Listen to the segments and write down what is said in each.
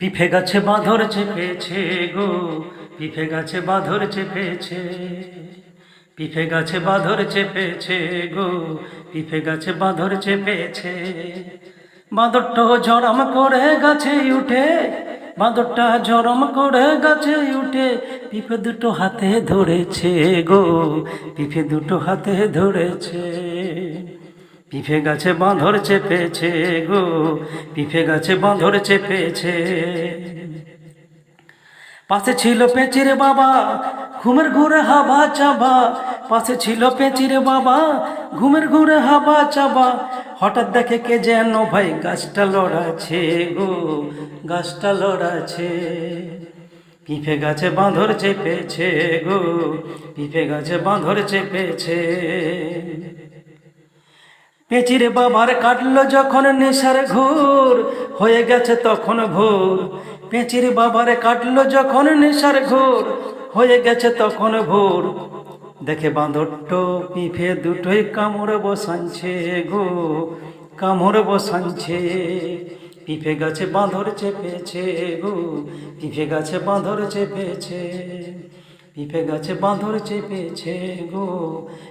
পিফে গাছে বাঁধর চেপেছে গো, পিফে গাছে বাঁধর চেপেছে। পিফে গাছে বাঁধর চেপেছে গো, পিফে গাছে বাঁধর চেপেছে। বাঁদরটা জরম করে গাছে উঠে, বাঁদরটা জরম করে গাছে উঠে, পিফে দুটো হাতে ধরেছে গো, পিফে দুটো হাতে ধরেছে। পিফে গাছে বাঁধর চেপেছে গো পিফে গাছে বাঁধর চেপেছে। পাশে ছিল পেঁচির বাবা, ঘুমের ঘুরে হাবা চাবা। পাশে ছিল পেঁচির বাবা, ঘুমের ঘুরে হাবা চাবা। হঠাৎ দেখে কে যেন ভাই গাছটা লড়াছে গো, গাছটা লড়াছে পিঁপে গাছে বাঁধর চেপেছে গো, পিঁপে গাছে বাঁধর চেপেছে। পেঁচির বাবার কাটলো যখন নেশার ঘোর, হয়ে গেছে তখন ভোর। পেঁচির বাবার কাটলো যখন নেশার ঘোর, হয়ে গেছে তখন ভোর। দেখে বাঁদরটো পিফে দুটোই কামড় বসানছে গো, কামড় বসানছে। পিফে গাছে বাঁধর চেপেছে গো পিফে গাছে বাঁধর চেপেছে। পিঁপে গাছে বাঁধর চেপেছে গো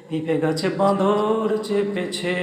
পিঁপে গাছে বাঁধর চেপেছে।